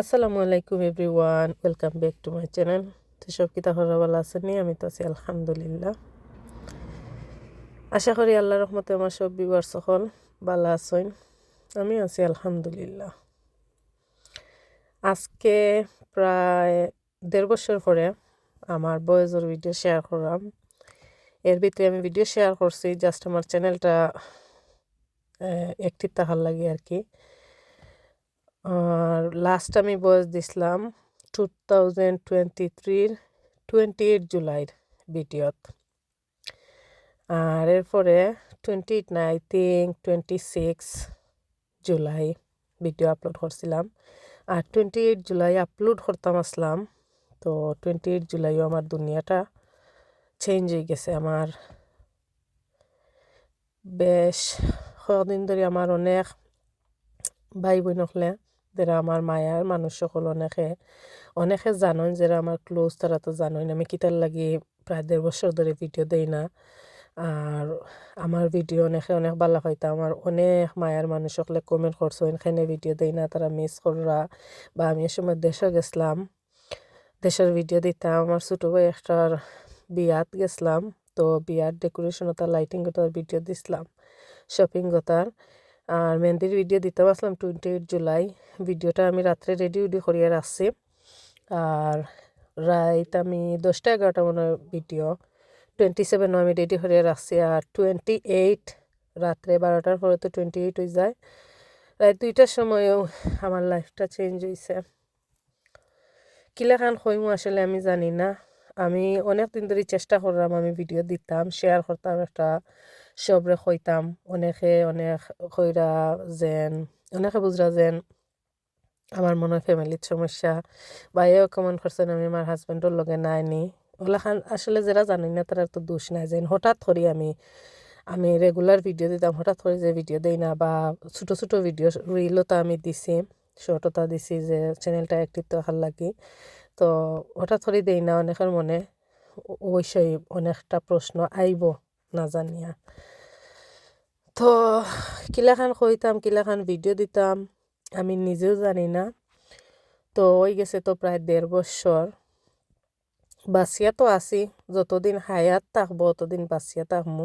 আসসালামু আলাইকুম everyone, welcome back to my channel. তো সব কিতা হরা ভালো আছেনি আমি তো আছি, আলহামদুলিল্লাহ। আশা করি আল্লাহ রহমতে আমার সব বিবার সকল ভালো আছেন। আমি আছি, আলহামদুলিল্লাহ। আজকে প্রায় দেড় বছর পরে আমার বয়সের ভিডিও শেয়ার করলাম। এর ভিতরে আমি ভিডিও শেয়ার করছি জাস্ট আমার চ্যানেলটা একটি তাহার লাগে আর কি। আর লাস্ট আমি বয়স দিছিলাম টু থাউজেন্ড টোয়েন্টি থ্রির টোয়েন্টি এইট জুলাইর ভিডিওত আর এরপরে টোয়েন্টি এইট না I think twenty six July video upload করছিলাম। আর টোয়েন্টি এইট জুলাই আপলোড করতাম আসলাম, তো টোয়েন্টি এইট জুলাইও আমার দুনিয়াটা চেঞ্জ হয়ে গেছে। আমার বেশ কদিন ধরে আমার অনেক ভাই বোন হলে যারা আমার মায়ার মানুষ সকল অনেকে অনেকে জানেন যারা আমার ক্লোজ তারা তো জানেন আমি কিতার লাগি প্রায় দেড় বছর ধরে ভিডিও দেই না। আর আমার ভিডিও অনেকে, অনেক ভালো হয়তো আমার অনেক মায়ার মানুষ সকলে কমেন্ট করছ এখানে ভিডিও দেই না, তারা মিস করা বা আমি সময় দেশে গেছিলাম দেশের ভিডিও দিতাম, আমার ছোটো ভাই একটার বিয়াত গেছিলাম তো বিয়ার ডেকোরেশন তার লাইটিং তার ভিডিও দিছিলাম শপিং গতার আর মেহেন্দির ভিডিও দিতে পারছিলাম টোয়েন্টি এইট জুলাই ভিডিওটা আমি রাত্রে রেডি উডি করিয়ে রাখছি। আর রাইত আমি দশটা এগারোটা মনে ভিডিও টোয়েন্টি সেভেনও আমি রেডি করিয়ে রাখছি। আর টোয়েন্টি এইট রাত্রে বারোটার পরে তো টোয়েন্টি এইট হয়ে যায়। রাত দুইটার সময়ও আমার লাইফটা চেঞ্জ হয়েছে কিলাখান হইমু আসলে আমি জানি না। আমি অনেক দিন ধরে চেষ্টা করলাম আমি ভিডিও দিতাম শেয়ার করতাম একটা সবরে হইতাম অনেকে অনেক হইরা যেন অনেকে বুঝরা যেন আমার মনে হয় ফ্যামিলির সমস্যা বা এও কেমন করছেন আমি আমার হাজব্যান্ডের লগে নাইনি ওগুলাখান আসলে যারা জানি না তারা তো দোষ নাই যেন হঠাৎ করি আমি আমি রেগুলার ভিডিও দিতাম হঠাৎ করে যে ভিডিও দেই না বা ছোটো ছোটো ভিডিও রিলও তো আমি দিছি শর্টতা দিছি যে চ্যানেলটা একটিভ তো ভালো লাগি তো হঠাৎ করে দেই না অনেকের মনে অবশ্যই অনেকটা প্রশ্ন আইব না জানিয়া তো, কিলাখান কইতাম কিলাখান ভিডিও দিতাম, আমি নিজেও জানি না। তো ওই গেছে তো প্রায় দেড় বছর বাসিয়া তো আছি, যতদিন হায়াত থাকব, ততদিন বাসিয়া থাকব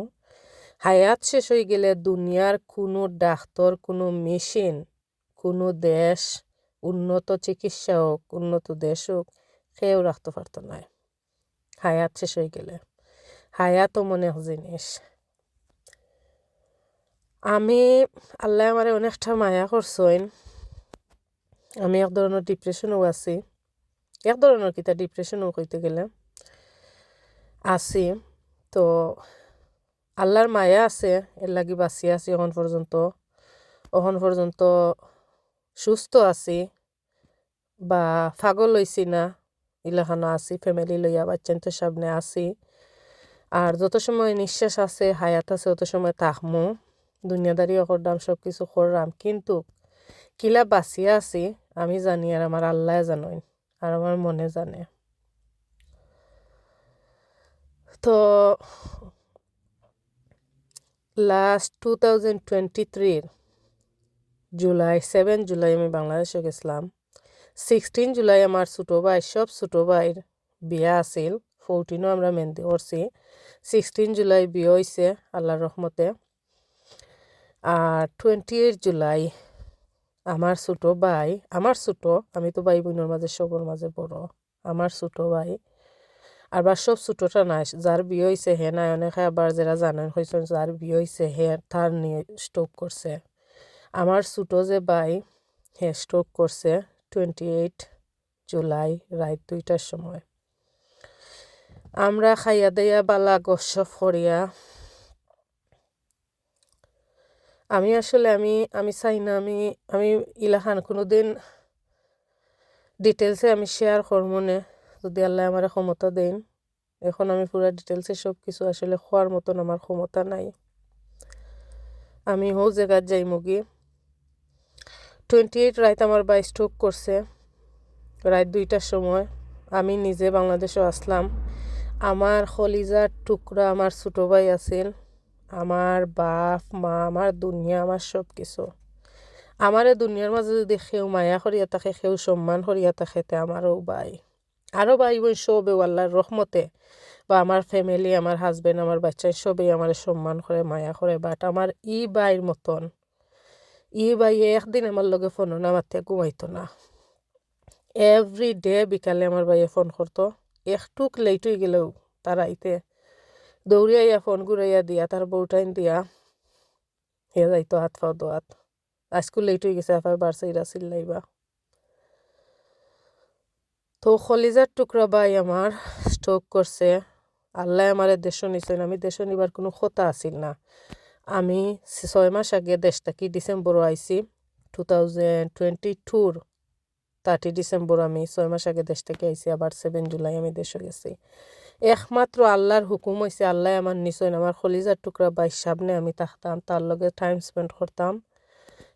হায়াত শেষ হয়ে গেলে দুনিয়ার কোনো ডাক্তর কোনো মেশিন কোনো দেশ, উন্নত চিকিৎসা হোক উন্নত দেশ হোক কেউ রাখতে পারতো না হায়াত শেষ হয়ে গেলে। হায়াতও মনে জিনিস। আমি আল্লাহ আমার অনেকটা মায়া করছেন। আমি এক ধরনের ডিপ্রেশনও আছি। এক ধরনের কিতা ডিপ্রেশনও কইতে গেলে আছি। তো আল্লাহর মায়া আছে, এর লাগি বাঁচি আছি এখন পর্যন্ত। এখন পর্যন্ত সুস্থ আছি, বা ফাগল লইছি না, ইলাখানো আছি ফ্যামিলি লইয়া বাচ্চান্তের সামনে আছি। আর যত সময় নিঃশ্বাস আছে, হায়াত আছে, তত সময় তাকমু দুনিয়াদারি করলাম সব কিছু করলাম। কিন্তু কিলা বাঁচিয়া আছি, আমি জানি আর আমার আল্লাহ জানেন আর আমার মনে জানে। তো লাস্ট টু থাউজেন্ড টোয়েন্টি থ্রির জুলাই সেভেন জুলাই আমি বাংলাদেশে গেছিলাম। সিক্সটিন জুলাই আমার ছোটো ভাই, সব ছোটো ভাইয়ের বিয়া আছিল। ফোরটিনও আমরা মেহেন্দি করছি। সিক্সটিন জুলাই বিয়ে হয়েছে আল্লাহর রহমতে। আর টোয়েন্টি এইট জুলাই আমার ছোটো ভাই, আমার ছোটো, আমি তো ভাই বোনের মাঝে, সবর মাঝে বড়। আমার ছোটো ভাই। আবার সব ছোটোটা নাই, যার বিয়ে হয়েছে হে নাই, অনেকে আবার যারা জানেন হয়েছেন যার বিয়ে হয়েছে হে, তার নিয়ে স্ট্রোক করছে। আমার ছোটো যে ভাই, হে স্ট্রোক করছে। টোয়েন্টি এইট জুলাই, রাত দুইটার সময়। আমরা খাইয়া দেয়া বালা গসব করিয়া। আমি আসলে, আমি আমি চাই না আমি আমি ইলাখান কোনো দিন ডিটেলসে আমি শেয়ার করব না। যদি আল্লাহ আমার ক্ষমতা দেন, এখন আমি পুরা ডিটেলসে সব কিছু আসলে খোয়ার মতন আমার ক্ষমতা নাই। আমি হো জায়গার যাই মুগি টোয়েন্টি এইট রাইত আমার বাই স্ট্রোক করছে রাত দুইটার সময়। আমি নিজে বাংলাদেশও আসলাম। আমার খলিজার টুকরা আমার ছোটো ভাই আছিল, আমার বাপ, মা, আমার দুনিয়া, আমার সব কিছু আমারে দুনিয়ার মাঝে যদি সেও মায়া করিয়া থাকে, সেও সম্মান করিয়া থাকে, তে আমারও বাই। আরও বাই বোন সবে আল্লাহর রহমতে, বা আমার ফ্যামিলি আমার হাজবেন্ড আমার বাচ্চা সবেই আমার সম্মান করে, মায়া করে বাট আমার ই বাইর মতন, ই বাই একদিন আমার লগে ফোন না মারতে, ঘুমাইতো না। এভরি ডে বিকালে আমার ভাইয়ে ফোন করতো। একটুক লেট হয়ে গেলেও তার আইতে দৌড়িয়াইয়া ফোন ঘুরাইয়া দিয়া, তার বউটাইন দিয়া হে যাইতো হাত পাও দোয়াত আজকুল লেট হয়ে গেছে আফার বারসাইরা চিল্লাইবা। তো খলিজার টুকরা ভাই আমার স্ট্রোক করছে। আল্লাহ আমার দেশ নিছেন, আমি দেশ নিবার কোনো কথা আছিল না। আমি ছয় মাস আগে দেশ থাকি ডিসেম্বরও আইছি টু থাউজেন্ড টোয়েন্টি টুর থার্টি ডিসেম্বর আমি ছয় মাস আগে দেশ থেকে আইছি, আবার সেভেন জুলাই আমি দেশে গেছি। একমাত্র আল্লাহর হুকুম হয়েছে আল্লাহ আমার নিশ্চয় আমার খলিজার টুকরা বাইশ সামনে আমি থাকতাম, তার লগে টাইম স্পেন্ড করতাম।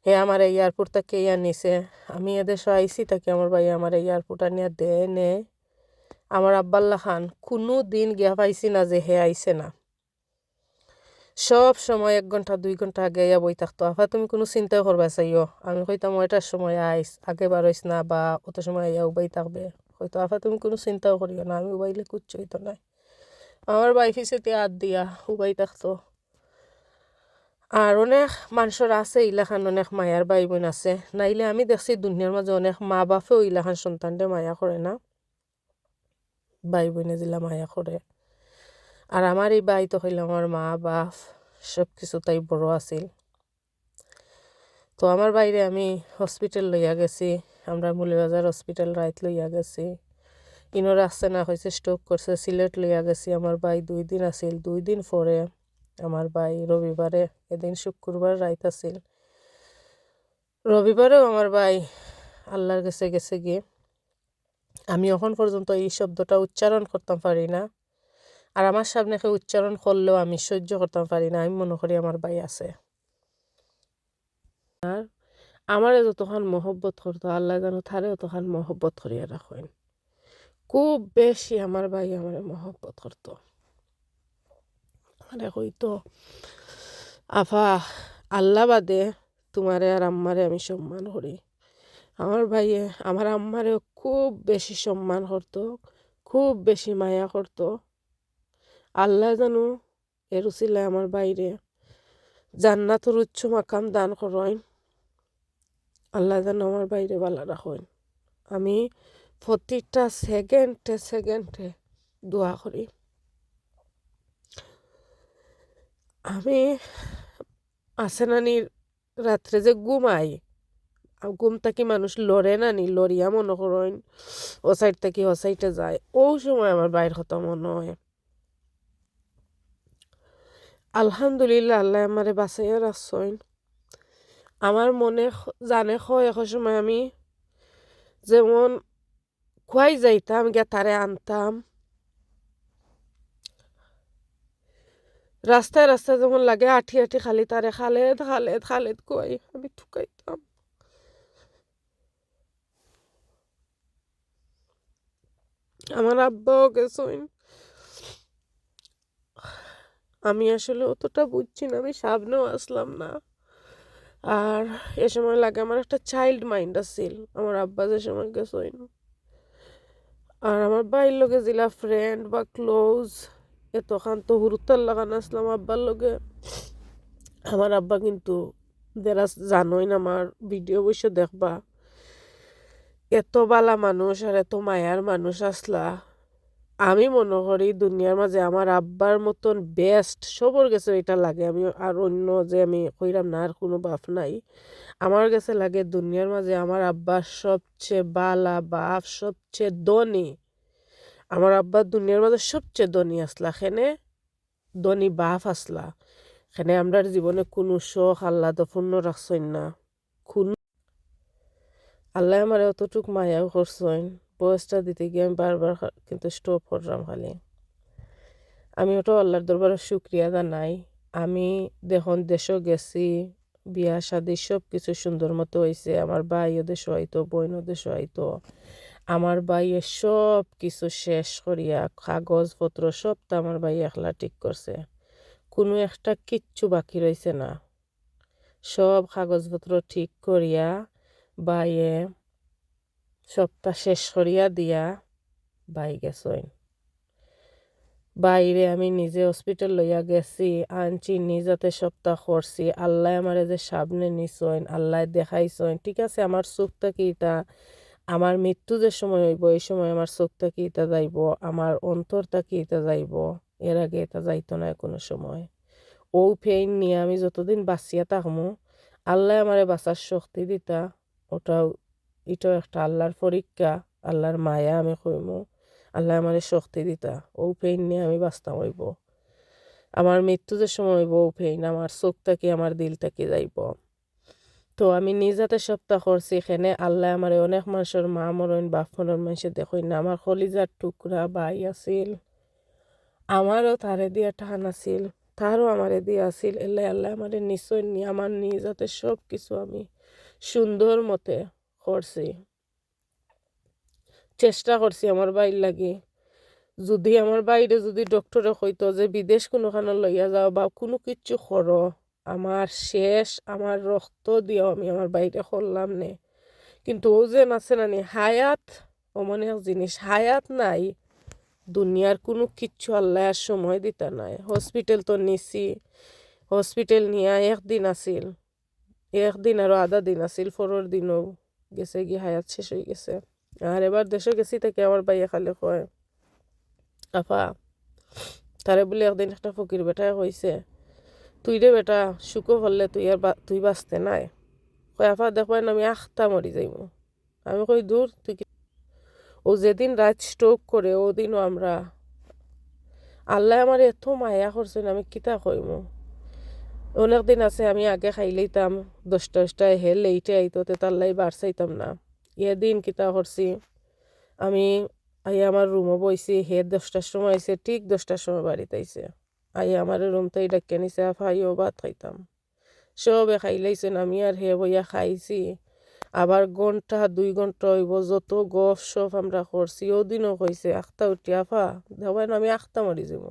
হে আমার এই এয়ারপোর্ট থেকে ইয়া নিছে, আমি এদেশে আইসি তাকে আমার ভাই আমার এই এয়ারপোর্ট আনিয়া দে নে। আমার আব্বাল্লা খান, কোনো দিন গিয়া পাইছি না যে হে আইছে না। সব সময় এক ঘণ্টা, দুই ঘণ্টা আগে ইয়া বই থাকতো। আফা, তুমি কোনো চিন্তাও করবা চাইও। আমি কইতাম ওইটার সময় আইস, আগে বারইস না বা অত সময় ইয়া উবাই থাকবে। হয়তো আফা, তুমি কোনো চিন্তাও করিও না, আমি উবাইলে কুচ্ছ হইতো না। আমার বাইফিসে তে হাত দিয়া উবাই থাকতো। আর অনেক মানুষের আছে ইলাখান অনেক মায়ার ভাই বোন আছে। নাইলে আমি দেখছি, দুনিয়ার মাঝে অনেক মা বাপেও ইলাখান সন্তানরে মায়া করে না। ভাই বোনে জিলা মায়া করে। আর আমার এই বাই তো হইল আমার মা, বাপ সব কিছু তাই বড় আছিল। তো আমার বাইরে আমি হসপিটাল লইয়া গেছি, আমরা মুলিবাজার হসপিটাল রাইত লইয়া গেছি। ইনোর আসছে না হয়েছে স্ট্রোক করছে, সিলেট লইয়া গেছি আমার ভাই, দুই দিন আছিল। দুই দিন পরে আমার ভাই রবিবারে, এদিন শুক্রবার রাইত আছিল। রবিবারেও আমার ভাই আল্লাহর কাছে গেছে গিয়ে। আমি এখন পর্যন্ত এই শব্দটা উচ্চারণ করতাম পারি না। আর আমার সামনে কেউ উচ্চারণ করলেও আমি সহ্য করতাম পারি না, আমি মনে করি আমার ভাই আছে। আর আমারে যতক্ষণ মহব্বত করতো, আল্লাহ যেন থারে ততক্ষণ মহব্বত করিয়া রাখেন। খুব বেশি আমার ভাই আমার মহব্বত করতো। মানে হইতো আফা, আল্লাহ বাদে তোমারে আর আম্মারে আমি সম্মান করি। আমার ভাইয়ে, আমার আম্মারে খুব বেশি সম্মান করতো, খুব বেশি মায়া করতো। আল্লাহ জানো এর উচিলায় আমার বাইরে জান্নাতর উচ্চ মাকাম দান করেন। আল্লাহ যেন আমার বাইরে বালা রাখেন। আমি প্রতিটা সেকেন্ডে সেকেন্ডে দোয়া করি। আমি আছে নানি রাত্রে যে ঘুমাই ঘুম থাকি মানুষ লড়ে না নি, লড়িয়া মনে করেন, ও সাইড থেকে ও সাইডে যায় ও সময় আমার বাইর কথা মনে হয়। আলহামদুলিল্লাহ আল্লাহ আমারে বাঁচাইয়া রাখছেন আমার মনে জানে হয় এক সময় আমি যেমন খুয়াই যাইতাম, গিয়া আনতাম। রাস্তায় রাস্তায় যেমন লাগে, আঠি আঠি খালি তারে খালেদ খালেদ খালেদ কই আমি ঠুকাইতাম। আমার আব্বাও গেছেন। আমি আসলে অতটা বুঝছি না, আমি সামনেও আসলাম না। আর এ সময় লাগে আমার একটা চাইল্ড মাইন্ড আছিল, আমার আব্বা যে সময় গেছেন আর আমার বাইর লগে জিলা ফ্রেন্ড বা ক্লোজ এতখান তো হুরুতার লাগানো আসলাম আব্বার লগে। আমার আব্বা কিন্তু যারা জানোই না আমার ভিডিও বসে দেখবা, এত বালা মানুষ আর এত মায়ার মানুষ আসলা। আমি মনে করি দুনিয়ার মাঝে আমার আব্বার মতন বেস্ট সবর গেছে এটা লাগে। আমি আর অন্য যে আমি কইরাম না, আর কোনো বাপ নাই। আমার কাছে লাগে দুনিয়ার মাঝে আমার আব্বার সবচেয়ে বালা বাপ, সবচেয়ে ধনী। আমার আব্বার দুনিয়ার মাঝে সবচেয়ে ধনী আসলা এখানে ধনী বাপ আসলা। এখানে আমরা জীবনে কোনো শখ আহ্লাদপূর্ণ রাখছেন না। কোনো আল্লাহ আমার অতটুক মায়াও করছেন বয়সটা দিতে গিয়ে আমি বারবার কিন্তু স্টপ করলাম খালি। আমি ওটা আল্লাহর দরবারে শুক্রিয়া জানাই। আমি দেখুন দেশও গেছি, বিয়া শাদি সব কিছু সুন্দর মতো হয়েছে আমার ভাইও দেশ হয়তো বইনও দেশ হয়তো আমার ভাইয়ে সব কিছু শেষ করিয়া কাগজপত্র সব তো আমার ভাই একলা ঠিক করছে। কোনো একটা কিচ্ছু বাকি রয়েছে না। সব কাগজপত্র ঠিক করিয়া বাইয়ে সপ্তাহ শেষ করিয়া দিয়া বাই গেছইন। বাইরে আমি নিজে হসপিটাল লইয়া গেছি, আনছি, নিজতে সপ্তাহ করছি। আল্লাহ আমারে যে সামনে নিছইন, আল্লাহ দেখাইছইন। ঠিক আছে, আমার চোখটা কি তা? আমার মৃত্যু যে সময় হইব, এই সময় আমার চোখটা কি এটা যাইব? আমার অন্তরটা কি এটা যাইব? এর আগে এটা যাইতো না কোনো সময়। ও ফেইন নিয়ে আমি যতদিন বাঁচিয়া থাকমু, আল্লাহ আমারে বাঁচার শক্তি দিতা, ওটাও এটাও একটা আল্লাহর পরীক্ষা, আল্লাহর মায়া আমি কইমু। আল্লাহ আমারে শক্তি দিতা, ও পেইন নিয়ে আমি বাঁচতাম হইব। আমার মৃত্যু যে সময় হইব, ও পেইন আমার চোখটা কি, আমার দিলটা কি যাইব? তো আমি নিজাতে সপ্তাহ করছি, এখানে আল্লাহ আমার অনেক মানুষের মা মরণ, বাপ মরণ মানুষের দেখই না, আমার কলিজার টুকরা বাই আছিল। আমারও তারে দিয়া টান আছিল, তারও আমারে দিয়া আছিল এলাই আল্লাহ আমারে নিশ্চয় নি আমার নিজাতে সব কিছু আমি সুন্দর মতে করছি চেষ্টা করছি আমার বাইর লাগি। যদি আমার বাইরে যদি ডক্টরে কইতো যে বিদেশ কোনোখানে লইয়া যাও বা কোনো কিচ্ছু করো আমার শেষ আমার রক্ত দিয়েও আমি আমার বাইরে করলাম নে? কিন্তু ও যে আছে নানি, হায়াত অমন এক জিনিস হায়াত নাই। দুনিয়ার কোনো কিচ্ছু আল্লাহ আর সময় দিতা নাই। হসপিটাল তো নিছি, হসপিটাল নিয়ে একদিন আছিল। একদিন আরও আধা দিন আছিল পরের দিনও। গেছে, কি হায়াত শেষ হয়ে গেছে। আর এবার দেশে গেছি থেকে আমার বাইয়ে খালি কয়, আফা, তারে বলে একদিন একটা ফকির বেটায় কইছে তুই রে বেটা শুকো হলে তুই আর তুই বাঁচতে নাই। কয়, আফা দেখবেন আমি আখতা মরি যাইব। আমি কই, দূর, তুই কি ও যেদিন রাত স্ট্রোক করে, ওদিনও আমরা, আল্লাহ আমার এত মায়া করছেন, আমি কিতা কইম? অনেক দিন আছে, আমি আগে খাই লইতাম দশটা দশটায় হে লেইটে আইতো, তে তার লাই বার চাইতাম না। এদিন কিতা করছি, আমি আই আমার রুমও বইছি, হে দশটার সময় আইছে, ঠিক দশটার সময় বাড়িতে আইছে। আই আমার রুমটাই ডাকিয়ে নিছে ফাইও ভাত খাইতাম। সবে খাইলাইছেন আমি আর হে বইয়া খাইছি। আবার ঘণ্টা, দুই ঘণ্টা হইব, যত গফ সপ আমরা করছি ওদিনও কইছে, আখতা উঠি, আফা দেবেন আমি আখতা মরি যাব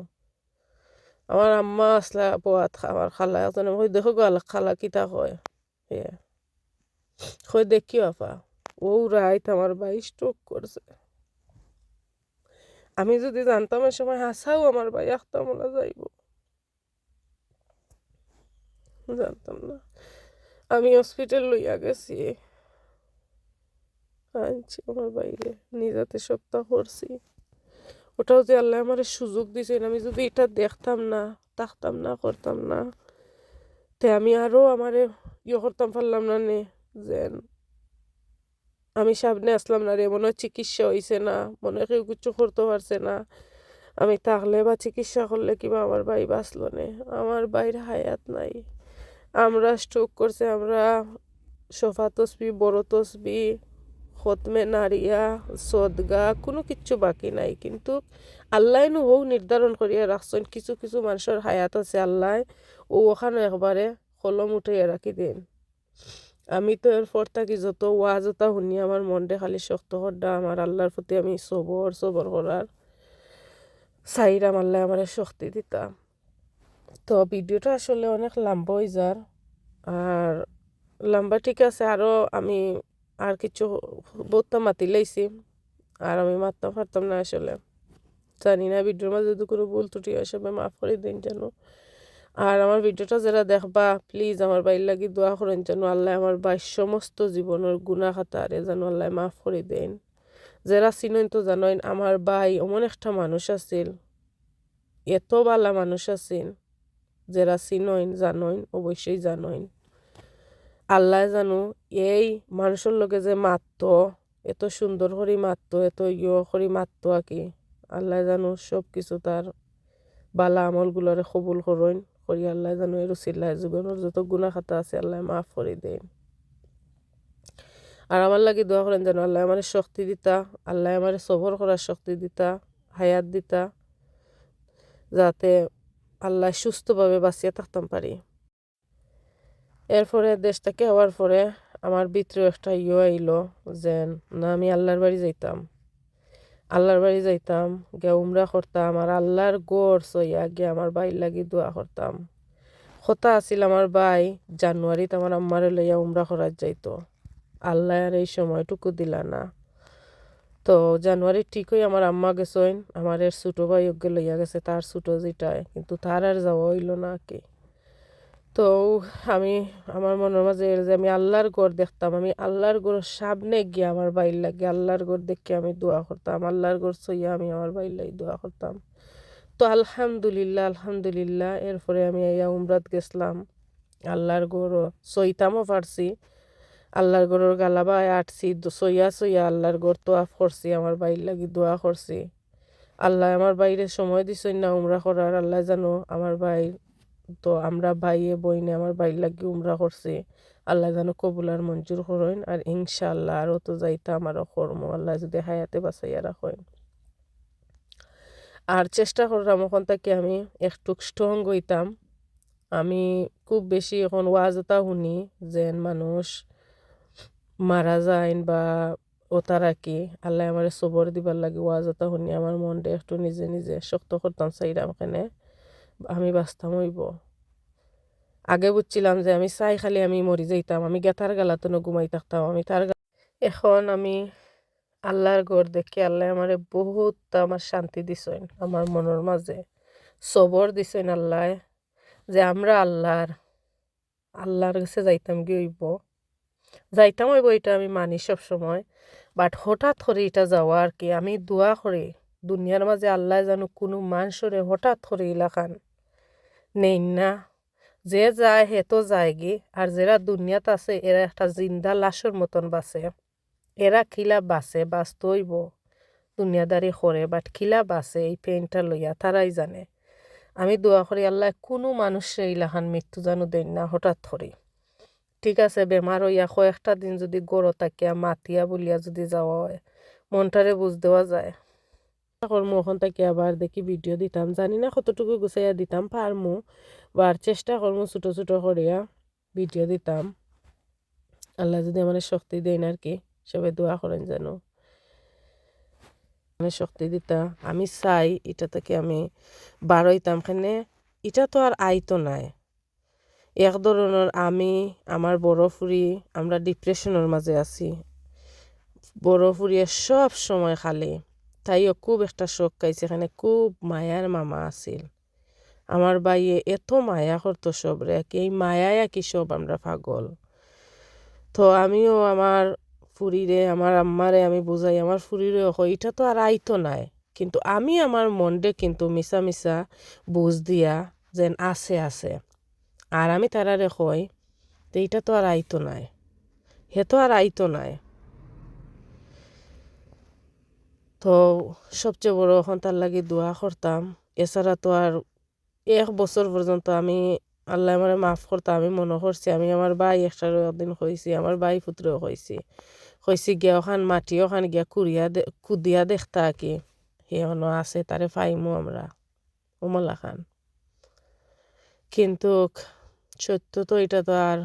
আমার আম্মা আসলা পোয়াত আমার খালা এখন কই দেখো গো আল্লাহ খালা কিতা কয় হে কই দেখিও আফা ও রাইত আমার ভাই স্ট্রোক করছে আমি যদি জানতাম এ সময় হাসাও আমার ভাই আখতা মরা যাইব জানতাম না আমি হসপিটাল লইয়া গেছি আনছি আমার বাইরে নিজাতে সপ্তাহ করছি ওটাও যে আল্লাহ আমার সুযোগ দিছেন আমি যদি এটা দেখতাম না থাকতাম না, করতাম না, তে আমি আরও আমারে ইয়ে করতাম পারলাম না নে, যেন আমি সামনে আসলাম না রে, মনে হয় চিকিৎসা হয়েছে না, মনে হয় কেউ কিছু করতে পারছে না। আমি থাকলে বা চিকিৎসা করলে কিবা আমার ভাই বাঁচলো নে? আমার বাইরে হায়াত নাই। আমরা স্ট্রোক করছে, আমরা সোফা তসবি, বড় তসবি খতমে নারিয়া সদগা, কোনো কিচ্ছু বাকি নাই। কিন্তু আল্লাহ নু হৌ নির্ধারণ করিয়া রাখছেন, কিছু কিছু মানুষের হায়াত আছে আল্লাহ। ও ওখানে একবারে কলম উঠাইয়া রাখি দেন। আমি তো এরপর থাকি, যত ওয়াজতা শুনি আমার মনটা খালি শক্ত করডা আমার আল্লাহর প্রতি আমি সবর সবর করার চাইরাম আল্লাহ আমার শক্তি দিতা। তো ভিডিওটা আসলে অনেক লম্বা হয়ে যার। আর লম্বা ঠিক আছে আরও আমি আর কিছু বহুতটা মাতি লাইছি। আর আমি মারতে পারতাম না আসলে। জানি না ভিডিওর মাঝে যদি কোনো ভুল ত্রুটি হয়, সবাই মাফ করে দিন যেন। আর আমার ভিডিওটা যারা দেখবা প্লিজ আমার বাইর লাগি দোয়া করেন যেন আল্লাহ আমার বাই সমস্ত জীবনের গুণা খাতারে যেন আল্লাহ মাফ করে দেন। যারা চিনেন তো জানেন, আমার ভাই এমন একটা মানুষ আছিল। এত বালা মানুষ আছিল। যারা চিনইন জানইন অবশ্যই জানইন আল্লাহ জানো, এই মানুষের লোকে যে মারত এত সুন্দর করে মারত এত ইয় করে মারত আর কি আল্লাহ জানো সব কিছু তার বালা আমলগুলোরে কবুল করইন করি আল্লাহ জানো এর চিল্লায় জীবনের যত গুণা খাতা আছে আল্লাহ মাফ করে দেন। আর আমার লাগি দোয়া করেন যেন আল্লাহ আমার শক্তি দিতা, আল্লাহ আমার সবর করার শক্তি দিতা, হায়াত দিতা, যাতে আল্লাহ সুস্থভাবে বাঁচিয়ে থাকতাম পারি। এরপরে দেশ থেকে হওয়ার পরে আমার ভিতরে একটা ইয়ে আইলো যে, না, আমি আল্লাহর বাড়ি যাইতাম। আল্লাহর বাড়ি যাইতাম গে উমরা করতাম আর আল্লাহর গোর সইয়া গে আমার বাইর লাগি দোয়া করতাম। কথা আছিল আমার ভাই, জানুয়ারিতে আমার আম্মারে লইয়া উমরা করার যাইতো। আল্লাহ আর এই সময়টুকু দিলা না। তো জানুয়ারি ঠিকই আমার আম্মা গেছেন, আমার এর ছোটো ভাই লইয়া গেছে, তার ছোটো যেটায়, কিন্তু তার আর যাওয়া হইল না কি। তো আমি, আমার মনের মাঝে যে আমি আল্লাহর গড় দেখতাম। আমি আল্লাহর গড় সামনে গিয়ে আমার বাইর লাগে আল্লাহর গড় দেখে আমি দোয়া করতাম। আল্লাহর গড় সইয়া আমি আমার বাইর লাগে দোয়া করতাম। তো আলহামদুলিল্লাহ আলহামদুলিল্লাহ, এরপরে আমি ইয়া উমরাত গেছিলাম আল্লাহর গড় সইতামও পারছি। আল্লাহর গড়ের গালাবায় আটছি সইয়া সইয়া আল্লাহর গড় তোয়াফ করছি, আমার বাইর লাগি দোয়া করছি। আল্লাহ আমার বাইরে সময় দিছই না উমরা করার। আল্লাহ জানো আমার ভাই তো আমরা ভাইয়ে বইনে আমার বাইর লাগি উমরা করছি। আল্লাহ যেন কবুলার মঞ্জুর করেন আর ইনশাআল্লাহ আরও তো যাইতাম আরও কর্ম। আল্লাহ যদি হায়াতে বাঁচাইয়া রাখেন। আর চেষ্টা করলাম ওখান থেকে আমি একটু স্ট্রং হইতাম। আমি খুব বেশি এখন ওয়াজতা শুনি যেন মানুষ মারা যায় বা ওতারা কি আল্লাহ আমার সবর দিবার লাগে ওয়াজতা শুনি। আমার মনটা একটু নিজে নিজে শক্ত করতাম চাইরাম কেনে। আমি বাঁচতাম হইব। আগে বুঝছিলাম যে আমি চাই খালি আমি মরি যাইতাম, আমি গেতার গালাতো ঘুমাই থাকতাম, আমি তার এখন আমি আল্লাহর ঘর দেখে আল্লাহ আমারে বহুত আমার শান্তি দিছেন, আমার মনের মাঝে। সবর দিছেন আল্লাহ যে আমরা আল্লাহর আল্লাহর কাছে যাইতাম কি হইব? যাইতাম হইব এটা আমি মানি সব সময় বাট হঠাৎ করে এটা যাওয়া আর কি, আমি দোয়া করি, দুনিয়ার মাঝে আল্লাহ জানো কোনো মানুষরে হঠাৎ করে ইলাকান নেই না যে যায় হে তো যায় গি আর যারা দুনিয়াত আছে, এরা একটা জিন্দা লাশর মতন বাসে এরা খিলা বাসে বাঁচতে হইব দুনিয়াদারি করে বাট খিলা বাসে এই পেনটা লইয়া তারাই জানে। আমি দোয়া করি আল্লাহ, কোনো মানুষে ইলাহান মৃত্যু জানো দেন না, হঠাৎ করে। ঠিক আছে, বেমার হইয়া কয়েকটা দিন যদি গড় তাকিয়া, মাতিয়া বলিয়া যদি যাওয়া হয়, মনটারে বুঝ দেওয়া যায়। কর্ম ওখান থেকে আবার দেখি ভিডিও দিতাম। জানি না কতটুকু গুছাইয়া দিতাম পারমু বার চেষ্টা করমু ছোটো ছোটো করিয়া ভিডিও দিতাম। আল্লাহ যদি আমার শক্তি দেন আর কি সবাই দোয়া করেন যেন মানে শক্তি দিতা, আমি চাই এটা থেকে আমি বারোইতাম খানে এটা তো আর আইতো নাই। এক ধরনের আমি আমার বড় ফুরি আমরা ডিপ্রেশনের মাঝে আছি। বড় ফুরিয়ে সব সময় খালি। তাইও খুব একটা শখ খাইছে, এখানে খুব মায়ার মামা আছিল। আমার বাইয়ে এত মায়া করতো সব রে এই মায়ায় কি সব আমরা পাগল। তো আমিও আমার ফুরিরে, আমার আম্মারে আমি বুঝাই, আমার ফুরিরে এটা তো আর আইতো নাই। কিন্তু আমি আমার মনডে কিন্তু মিশা মিশা বুঝ দিয়া যেন আছে আছে। আর আমি তারারে কই এইটা তো আর আইতো নাই। হে তো আর আইতো নাই। তো সবচেয়ে বড় তার লাগে দোয়া করতাম। এছাড়া তো আর এক বছর পর্যন্ত আমি আল্লাহ আমার মাফ করতাম আমি মনে করছি, আমি আমার বাই একটা দিন হয়েছি আমার বাই পুত্রও হয়েছি হয়েছি গিয়া ওখান মাটি ওখান গিয়া কুড়িয়া কুদিয়া দেখতা কি অন আছে, তারে ফাইমু আমরা, উমলা খান। কিন্তু সত্য তো এটা তো আর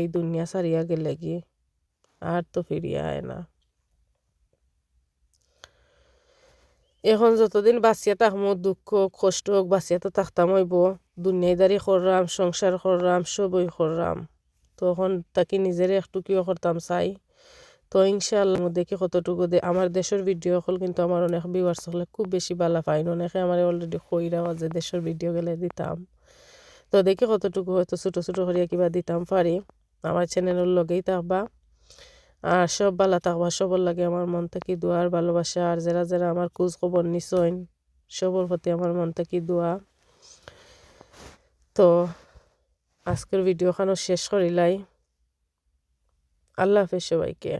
এই দুনিয়া সারিয়া গেলে কি? আর তো ফিরিয়া আয় না। এখন যতদিন বাঁচিয়া থাকমো, দুঃখ, কষ্ট হোক বাঁচিয়া তো থাকতাম হইব। দুনিয়াদারি কররাম সংসার কররাম সবই কররাম তখন তাকে নিজের একটু কিও করতাম চাই? তো ইনশাআল্লাহ দেখি কতটুকু দে আমার দেশের ভিডিও হল কিন্তু আমার অনেক ভিউয়ার্স হলে খুব বেশি ভালো পাইন অনেকে আমার অলরেডি কইরাও যে দেশের ভিডিও গেলে দিতাম। তো দেখি কতটুকু হয়তো ছোটো ছোটো করিয়া কিবা দিতাম পারি আমার চ্যানেলের লগেই থাকবা। আর সব ভালো থাকবা সবর লাগে আমার মন থেকে দোয়ার ভালোবাসা। আর যারা যারা আমার খোঁজ খবর নিছইন সবর প্রতি আমার মন থেকে দোয়া। তো আজকের ভিডিওখানো শেষ করিলাই। আল্লাহ হাফেজ সবাইকে।